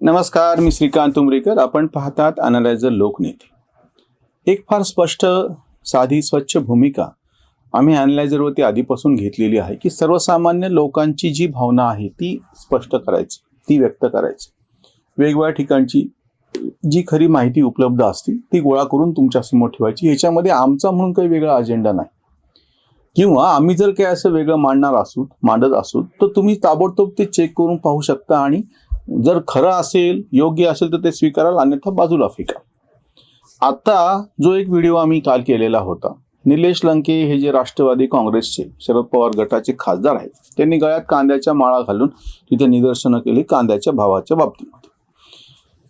नमस्कार मी श्रीकांत उमरेकर. आपण पाहतात अनालायझर लोकनेते. एक फार स्पष्ट साधी स्वच्छ भूमिका आम्ही अनालायझरवरती आधीपासून घेतलेली आहे की सर्वसामान्य लोकांची जी भावना आहे ती स्पष्ट करायची ती व्यक्त करायची. वेगवेगळ्या ठिकाणची जी खरी माहिती उपलब्ध असते ती गोळा करून तुमच्यासमोर ठेवायची. ह्याच्यामध्ये आमचा म्हणून काही वेगळा अजेंडा नाही. किंवा आम्ही जर काही असं वेगळं मांडणार असू मांडत असू तर तुम्ही ताबडतोब ते चेक करून पाहू शकता आणि जर खरं असेल योग्य असेल तर ते स्वीकाराल अन्यथा बाजूला फेका. आता जो एक व्हिडिओ आम्ही काल केलेला होता निलेश लंके हे जे राष्ट्रवादी काँग्रेसचे शरद पवार गटाचे खासदार आहेत त्यांनी गळ्यात कांद्याच्या माळा घालून तिथे निदर्शनं केली कांद्याच्या भावाच्या बाबतीमध्ये.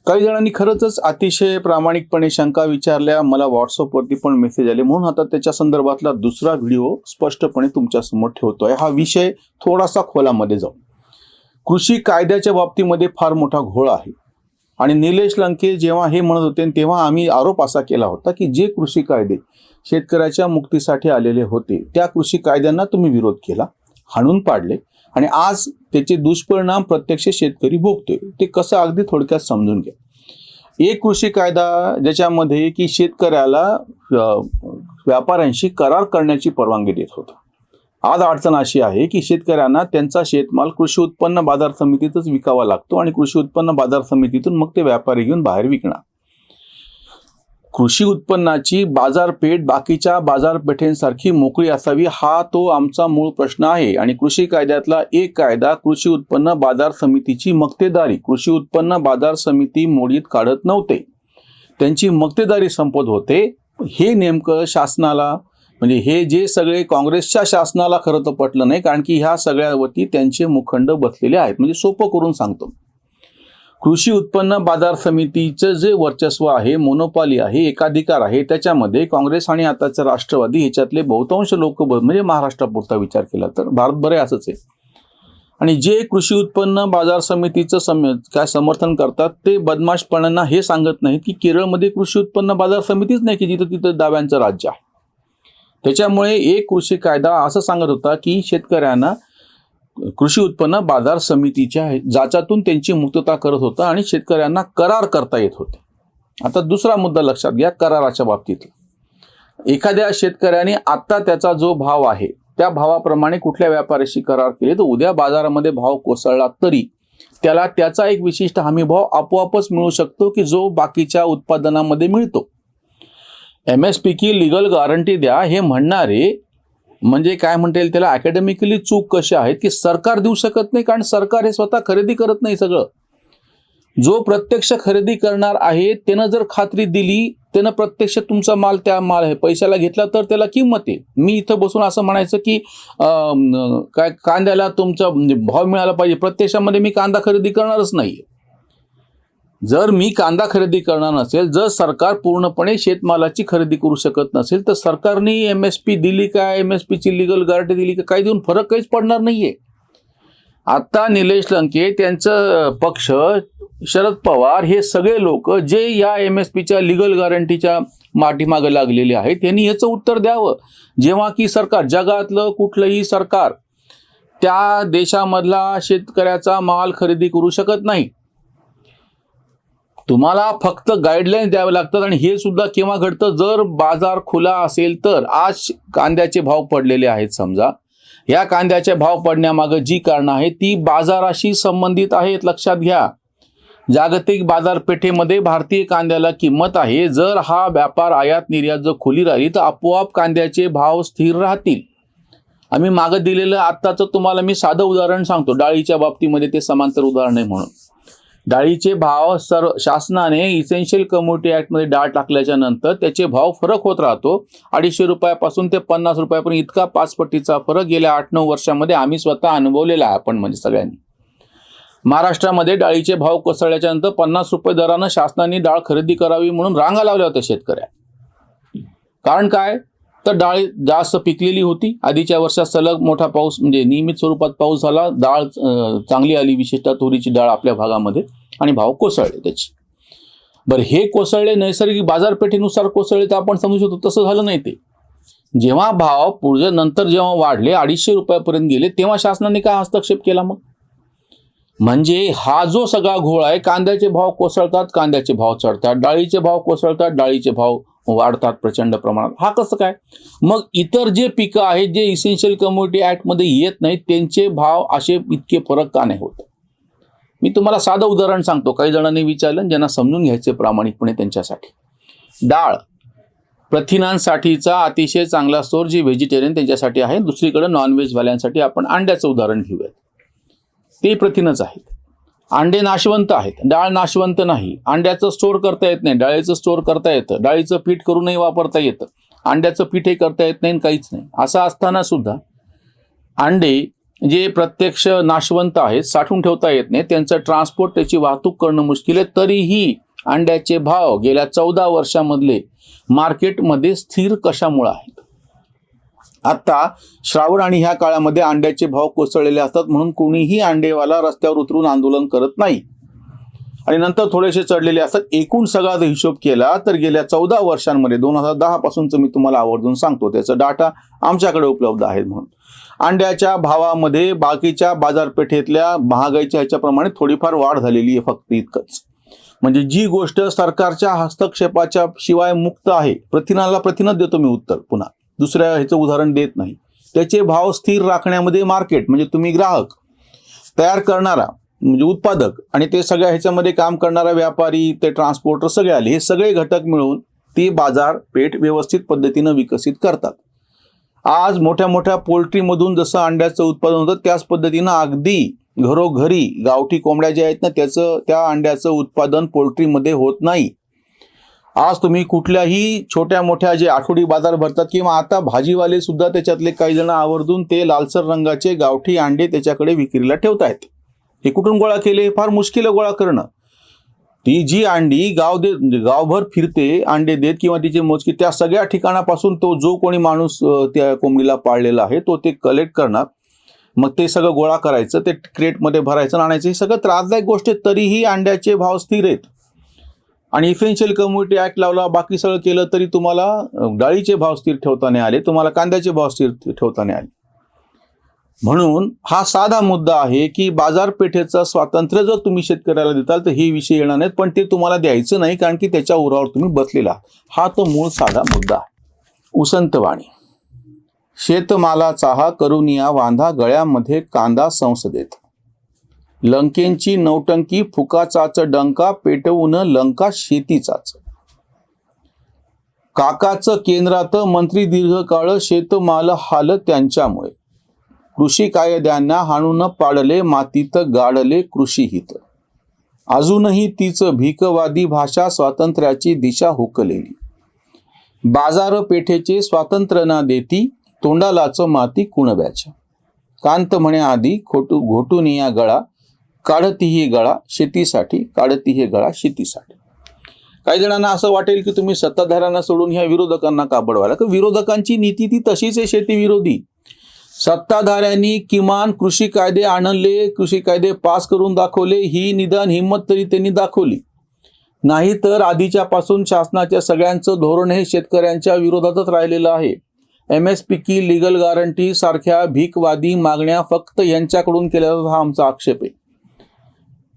काही जणांनी खरंच अतिशय प्रामाणिकपणे शंका विचारल्या मला व्हॉट्सअपवरती पण मेसेज आले. म्हणून आता त्याच्या संदर्भातला दुसरा व्हिडिओ स्पष्टपणे तुमच्यासमोर ठेवतो ठेवतोय. हा विषय थोडासा खोलामध्ये जाऊ. कृषी कायद्याच्या बाबतीमध्ये फार मोठा घोळ आहे. आणि निलेश लंके जेव्हा हे म्हणत होते तेव्हा आम्ही आरोप असा केला होता की जे कृषी कायदे शेतकऱ्याच्या मुक्तीसाठी आलेले होते त्या कृषी कायद्यांना तुम्ही विरोध केला हाणून पाडले आणि आज त्याचे दुष्परिणाम प्रत्यक्ष शेतकरी भोगतोय. ते कसं अगदी थोडक्यात समजून घ्या. एक कृषी कायदा ज्याच्यामध्ये की शेतकऱ्याला व्यापाऱ्यांशी करार करण्याची परवानगी देत होता. आज अडचण अशी आहे की शेतकऱ्यांना त्यांचा शेतमाल कृषी उत्पन्न बाजार समितीतच विकावा लागतो आणि कृषी उत्पन्न बाजार समितीतून मग ते व्यापारी घेऊन बाहेर विकणार. कृषी उत्पन्नाची बाजारपेठ बाकीच्या बाजारपेठेंसारखी मोकळी असावी हा तो आमचा मूळ प्रश्न आहे. आणि कृषी कायद्यातला एक कायदा कृषी उत्पन्न बाजार समितीची मक्तेदारी. कृषी उत्पन्न बाजार समिती मोडीत काढत नव्हते. त्यांची मक्तेदारी संपत होते. हे नेमकं शासनाला म्हणजे हे जे सगळे काँग्रेसच्या शासनाला खरं तर पटलं नाही कारण की ह्या सगळ्यावरती त्यांचे मुखंड बसलेले आहेत. म्हणजे सोपं करून सांगतो. कृषी उत्पन्न बाजार समितीचं जे वर्चस्व आहे मोनोपॉली आहे एकाधिकार आहे त्याच्यामध्ये काँग्रेस आणि आताचं राष्ट्रवादी ह्याच्यातले बहुतांश लोक म्हणजे महाराष्ट्रापुरता विचार केला तर. भारतभर आहे असंच आहे. आणि जे कृषी उत्पन्न बाजार समितीचं सम काय समर्थन करतात ते बदमाशपणांना हे सांगत नाहीत की केरळमध्ये कृषी उत्पन्न बाजार समितीच नाही की जिथं तिथं दाव्यांचं राज्य आहे. त्याच्यामुळे एक कृषी कायदा असं सांगत होता की शेतकऱ्यांना कृषी उत्पन्न बाजार समितीच्या जाचातून त्यांची मुक्तता करत होता आणि शेतकऱ्यांना करार करता येत होते. आता दुसरा मुद्दा लक्षात घ्या कराराच्या बाबतीत. एखाद्या शेतकऱ्याने आत्ता त्याचा जो भाव आहे त्या भावाप्रमाणे कुठल्या व्यापाऱ्याशी करार केले तर उद्या बाजारामध्ये भाव कोसळला तरी त्याला त्याचा एक विशिष्ट हमीभाव आपोआपच मिळू शकतो की जो बाकीच्या उत्पादनामध्ये मिळतो. एम एस पी की लिगल गॅरंटी द्या हे म्हणणारे म्हणजे काय म्हणता येईल त्याला अकॅडमिकली चूक कशी आहेत की सरकार देऊ शकत नाही कारण सरकार हे स्वतः खरेदी करत नाही सगळं. जो प्रत्यक्ष खरेदी करणार आहे त्यानं जर खात्री दिली त्यानं प्रत्यक्ष तुमचा माल त्या माल आहे पैशाला घेतला तर त्याला किंमत आहे. मी इथं बसून असं म्हणायचं की काय कांद्याला तुमचा म्हणजे भाव मिळाला पाहिजे प्रत्यक्षामध्ये मी कांदा खरेदी करणारच नाही जर मी कांदा खरेदी करणार नसेल जर सरकार पूर्णपणे शेतमालाची खरेदी करू शकत नसेल तर सरकारने एम एस पी दिली काय एम एस पीची लिगल गारंटी दिली का काही देऊन फरक काहीच पडणार नाही आहे आत्ता निलेश लंके त्यांचं पक्ष शरद पवार हे सगळे लोक जे या एम एस पीच्या लिगल गॅरंटीच्या माठीमागे लागलेले आहेत त्यांनी याचं उत्तर द्यावं. जेव्हा की सरकार जगातलं कुठलंही सरकार त्या देशामधला शेतकऱ्याचा माल खरेदी करू शकत नाही. तुम्हाला फक्त गाईडलाईन द्यावे लागतात आणि हे सुद्धा केव्हा घडतं? जर बाजार खुला असेल तर. आज कांद्याचे भाव पडलेले आहेत समजा. या कांद्याचे भाव पडण्यामागं जी कारणं आहेत ती बाजाराशी संबंधित आहेत लक्षात घ्या. जागतिक बाजारपेठेमध्ये भारतीय कांद्याला किंमत आहे. जर हा व्यापार आयात निर्यात जर खुली राहिली तर आपोआप कांद्याचे भाव स्थिर राहतील. आम्ही मागं दिलेलं आत्ताचं तुम्हाला मी साधं उदाहरण सांगतो. डाळीच्या बाबतीमध्ये ते समांतर उदाहरण आहे म्हणून. डाळीचे भाव सर्व शासनाने इसेन्शियल कम्युनिटी ॲक्टमध्ये डाळ टाकल्याच्या नंतर त्याचे भाव फरक होत राहतो. अडीचशे रुपयापासून ते पन्नास रुपयापर्यंत इतका पाचपट्टीचा फरक गेल्या आठ नऊ वर्षामध्ये आम्ही स्वतः अनुभवलेला आहे आपण म्हणजे सगळ्यांनी. महाराष्ट्रामध्ये डाळीचे भाव कोसळल्याच्या नंतर पन्नास रुपये दरानं शासनाने डाळ खरेदी करावी म्हणून रांगा लावल्या होत्या शेतकऱ्या. कारण काय? तर डाळ जास्त पिकलेली होती. आधीच्या वर्षात सलग मोठा पाऊस म्हणजे नियमित स्वरूपात पाऊस झाला. डाळ चांगली आली. विशेषतः तुरीची डाळ आपल्या भागामध्ये. आणि भाव कोसळले त्याचे. बरं हे कोसळले नैसर्गिक बाजारपेठेनुसार कोसळले तर आपण समजू शकतो तसं झालं नाही ते. जेव्हा भाव पुढे नंतर जेव्हा वाढले अडीचशे रुपयापर्यंत गेले तेव्हा शासनाने काय हस्तक्षेप केला मग? म्हणजे हा जो सगळा घोळ आहे कांद्याचे भाव कोसळतात कांद्याचे भाव चढतात डाळीचे भाव कोसळतात डाळीचे भाव वाढतात प्रचंड प्रमाणात. हा कसं काय? मग इतर जे पिकं आहेत जे इसेन्शियल कम्युनिटी ॲक्टमध्ये येत नाहीत त्यांचे भाव असे इतके फरक का नाही होत? मी तुम्हाला साधं उदाहरण सांगतो. काही जणांनी विचारलं ज्यांना समजून घ्यायचे प्रामाणिकपणे त्यांच्यासाठी. डाळ प्रथिनांसाठीचा अतिशय चांगला स्टोर जी व्हेजिटेरियन त्यांच्यासाठी आहे. दुसरीकडे नॉनव्हेजवाल्यांसाठी आपण अंड्याचं उदाहरण घेऊयात. ते प्रथिनच आहेत. अंडे नाशवंत आहेत. डाळ नाशवंत नाही. अंड्याचं स्टोअर करता येत नाही. डाळीचं स्टोअर करता येतं. डाळीचं पीठ करूनही वापरता येतं. अंड्याचं पीठही करता येत नाही आणि काहीच नाही. असं असताना सुद्धा अंडे जे प्रत्यक्ष नाशवंत आहेत साठवून ठेवता येत नाही त्यांचं ट्रान्सपोर्ट त्याची वाहतूक करणं मुश्किल आहे. तरीही अंड्याचे भाव गेल्या चौदा वर्षामधले मार्केटमध्ये स्थिर कशामुळं आहेत? आता श्रावण आणि ह्या काळामध्ये अंड्याचे भाव कोसळलेले असतात म्हणून कोणीही अंडेवाला रस्त्यावर उतरून आंदोलन करत नाही. आणि नंतर थोडेसे चढलेले असतात. एकूण सगळा जर हिशोब केला तर गेल्या चौदा वर्षांमध्ये दोन हजार दहा पासूनच मी तुम्हाला आवर्जून सांगतो त्याचा डाटा आमच्याकडे उपलब्ध आहे म्हणून. अंड्याच्या भावामध्ये बाकीच्या बाजारपेठेतल्या महागाईच्या ह्याच्याप्रमाणे थोडीफार वाढ झालेली आहे फक्त इतकंच. म्हणजे जी गोष्ट सरकारच्या हस्तक्षेपाच्या शिवाय मुक्त आहे प्रथिनाला प्रथिनच देतो मी उत्तर पुन्हा. दुसऱ्या ह्याचं उदाहरण देत नाही. त्याचे भाव स्थिर राखण्यामध्ये मार्केट म्हणजे तुम्ही ग्राहक तयार करणारा म्हणजे उत्पादक आणि ते सगळ्या ह्याच्यामध्ये काम करणारा व्यापारी ते ट्रान्सपोर्टर सगळे आले हे सगळे घटक मिळून ती बाजारपेठ व्यवस्थित पद्धतीनं विकसित करतात. आज मोठ्या मोठ्या पोल्ट्रीमधून जसं अंड्याचं उत्पादन होतं त्याच पद्धतीनं अगदी घरोघरी गावठी कोंबड्या ज्या आहेत ना त्याचं त्या अंड्याचं उत्पादन पोल्ट्रीमध्ये होत नाही. आज तुम्ही कुठल्याही छोट्या मोठ्या जे आठवडी बाजार भरतात किंवा आता भाजीवाले सुद्धा त्याच्यातले काही जण आवर्जून ते लालसर रंगाचे गावठी अंडे त्याच्याकडे विक्रीला ठेवत आहेत हे कुठून गोळा केले? फार मुश्किल आहे गोळा करणं. ती जी अंडी गाव दे म्हणजे गावभर फिरते अंडे देत किंवा तिचे मोजकी त्या सगळ्या ठिकाणापासून तो जो कोणी माणूस त्या कोंबडीला पाळलेला आहे तो ते कलेक्ट करणार. मग ते सगळं गोळा करायचं ते क्रेटमध्ये भरायचं आणि आणायचं. हे सगळं त्रासदायक गोष्ट आहे तरीही अंड्याचे भाव स्थिर आहेत. आणि इफेन्शियल कम्युनिटी ॲक्ट लावला बाकी सगळं केलं तरी तुम्हाला डाळीचे भाव स्थिर ठेवताना आले तुम्हाला कांद्याचे भाव स्थिर ठेवताना आले. म्हणून हा साधा मुद्दा आहे की बाजारपेठेचं स्वातंत्र्य जर तुम्ही शेतकऱ्याला देताल तर हे विषय येणार नाहीत पण ते तुम्हाला द्यायचं नाही कारण की त्याच्या उरावर तुम्ही बसलेला हा तो मूळ साधा मुद्दा आहे. उसंतवाणी. शेतमालाचा हा करुनिया वांधा गळ्यामध्ये कांदा संसदेत. लंकेंची नौटंकी फुकाचाच डंका पेटवून लंका शेतीचाच. काकाचं केंद्रात मंत्री दीर्घकाळ शेतमाल हाल त्यांच्यामुळे. कृषी कायद्यांना हाणून पाडले मातीत गाडले कृषीहित अजूनही तीच भीकवादी भाषा स्वातंत्र्याची दिशा हुकलेली. बाजारपेठेचे स्वातंत्र्य ना देती तोंडालाच माती कुणब्याच्या. कांत म्हणे आधी खोटू घोटून या गळा काढतीही गळा शेतीसाठी काढतीही गळा शेतीसाठी. काही जणांना असं वाटेल की तुम्ही सत्ताधाऱ्यांना सोडून ह्या विरोधकांना का बडवायला तर विरोधकांची नीती ती तशीच आहे शेती विरोधी. सत्ताधाऱ्यांनी किमान कृषी कायदे आणले कृषी कायदे पास करून दाखवले ही निदान हिंमत तरी त्यांनी दाखवली. नाही तर आधीच्या पासून शासनाच्या सगळ्यांचं धोरण हे शेतकऱ्यांच्या विरोधातच राहिलेलं आहे. एम एस पी की लिगल गॅरंटी सारख्या भीकवादी मागण्या फक्त यांच्याकडून केल्या जातात, हा आमचा आक्षेप आहे.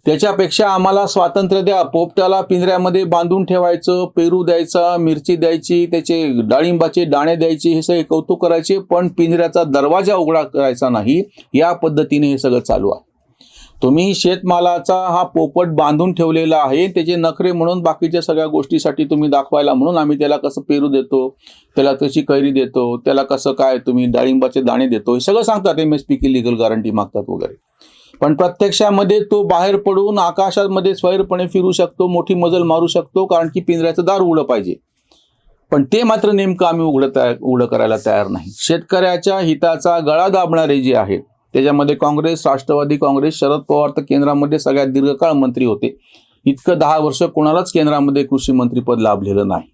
त्याच्यापेक्षा आम्हाला स्वातंत्र्य द्या. पोपट्याला पिंजऱ्यामध्ये बांधून ठेवायचं पेरू द्यायचा मिरची द्यायची त्याचे डाळिंबाचे दाणे द्यायचे हे सगळे कौतुक करायचे पण पिंजऱ्याचा दरवाजा उघडा करायचा नाही. या पद्धतीने हे सगळं चालू आहे. तुम्ही शेतमालाचा हा पोपट बांधून ठेवलेला आहे त्याचे नखरे म्हणून बाकीच्या सगळ्या गोष्टीसाठी तुम्ही दाखवायला म्हणून आम्ही त्याला कसं पेरू देतो त्याला कशी कैरी देतो त्याला कसं काय तुम्ही डाळिंबाचे दाणे देतो हे सगळं सांगतात एम एस पी की लिगल गॅरंटी मागतात वगैरे. पण प्रत्यक्षामध्ये तो बाहेर पडून आकाशामध्ये स्वैरपणे फिरू शकतो मोठी मजल मारू शकतो कारण की पिंजऱ्याचं दार उघडं पाहिजे. पण ते मात्र नेमकं आम्ही उघडं तयार उघडं करायला तयार नाही. शेतकऱ्याच्या हिताचा गळा दाबणारे जे आहेत त्याच्यामध्ये काँग्रेस राष्ट्रवादी काँग्रेस शरद पवार तर केंद्रामध्ये सगळ्यात दीर्घकाळ मंत्री होते. इतकं दहा वर्ष कोणालाच केंद्रामध्ये कृषी मंत्रीपद लाभलेलं नाही.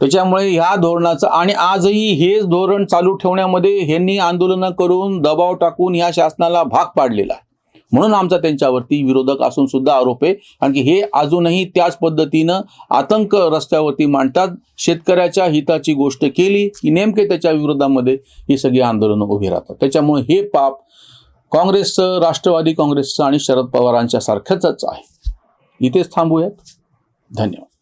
त्याच्यामुळे ह्या धोरणाचं आणि आजही हेच धोरण चालू ठेवण्यामध्ये ह्यांनी आंदोलनं करून दबाव टाकून ह्या शासनाला भाग पाडलेला आहे. म्हणून आमचा त्यांच्यावरती विरोधक असून सुद्धा आरोप आहे. कारण की हे अजूनही त्याच पद्धतीनं आतंक रस्त्यावरती मांडतात. शेतकऱ्याच्या हिताची गोष्ट केली की नेमके त्याच्या विरोधामध्ये ही सगळी आंदोलनं उभी राहतात. त्याच्यामुळे हे पाप काँग्रेसचं राष्ट्रवादी काँग्रेसचं आणि शरद पवारांच्या सारखंच आहे. इथेच थांबूयात. धन्यवाद.